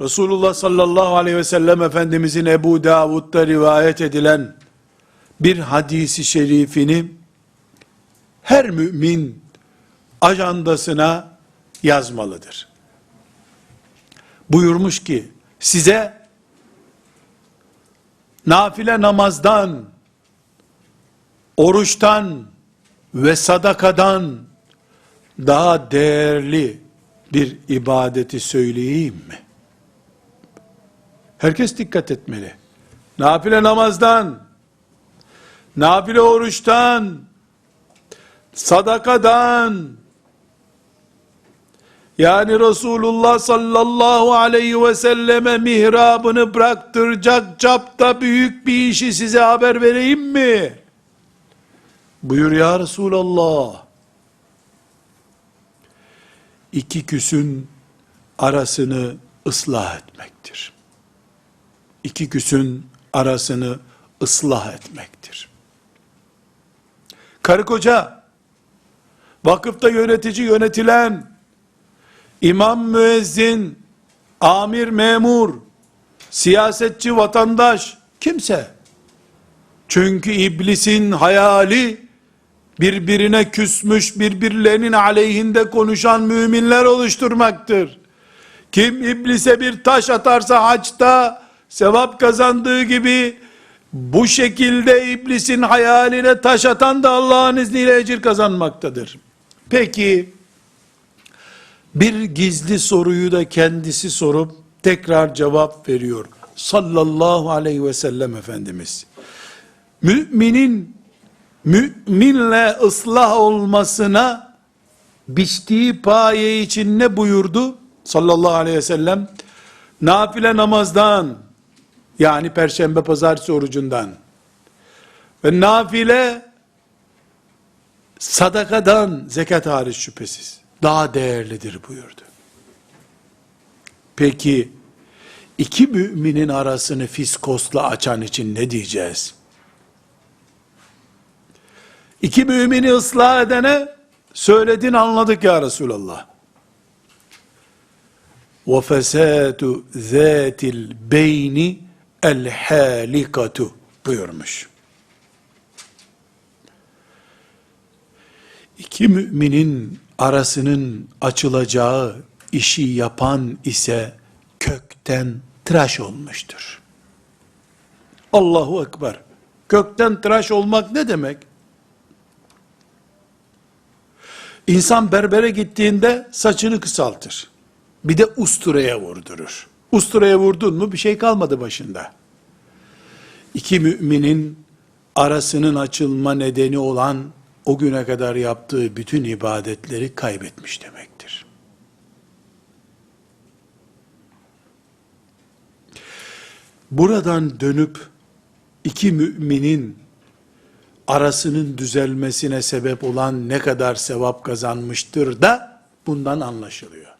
Resulullah sallallahu aleyhi ve sellem Efendimizin Ebu Davud'da rivayet edilen bir hadisi şerifini her mümin ajandasına yazmalıdır. Buyurmuş ki size nafile namazdan, oruçtan ve sadakadan daha değerli bir ibadeti söyleyeyim mi? Herkes dikkat etmeli. Nafile namazdan, nafile oruçtan, sadakadan, yani Resulullah sallallahu aleyhi ve selleme mihrabını bıraktıracak çapta büyük bir işi size haber vereyim mi? Buyur ya Resulallah. İki küsün arasını ıslah etmektir. İki küsün arasını ıslah etmektir. Karı koca, vakıfta yönetici yönetilen, imam müezzin, amir memur, siyasetçi vatandaş, kimse. Çünkü iblisin hayali, birbirine küsmüş, birbirlerinin aleyhinde konuşan müminler oluşturmaktır. Kim iblise bir taş atarsa haçta, sevap kazandığı gibi, bu şekilde iblisin hayaline taş atan da Allah'ın izniyle ecir kazanmaktadır. Peki, bir gizli soruyu da kendisi sorup tekrar cevap veriyor. Sallallahu aleyhi ve sellem Efendimiz. Müminin müminle ıslah olmasına biçtiği paye için ne buyurdu? Sallallahu aleyhi ve sellem. Nafile namazdan yani perşembe pazartesi orucundan ve nafile sadakadan zekat hariç şüphesiz daha değerlidir buyurdu. Peki iki müminin arasını fiskosla açan için ne diyeceğiz? İki mümini ıslah edene söyledin anladık ya Resulallah. وَفَسَاتُ ذَاتِ الْبَيْنِ el halikatu buyurmuş. İki müminin arasının açılacağı işi yapan ise kökten tıraş olmuştur. Allahu Ekber. Kökten tıraş olmak ne demek? İnsan berbere gittiğinde saçını kısaltır. Bir de usturaya vurdurur. Usturaya vurdun mu bir şey kalmadı başında. İki müminin arasının açılma nedeni olan o güne kadar yaptığı bütün ibadetleri kaybetmiş demektir. Buradan dönüp iki müminin arasının düzelmesine sebep olan ne kadar sevap kazanmıştır da bundan anlaşılıyor.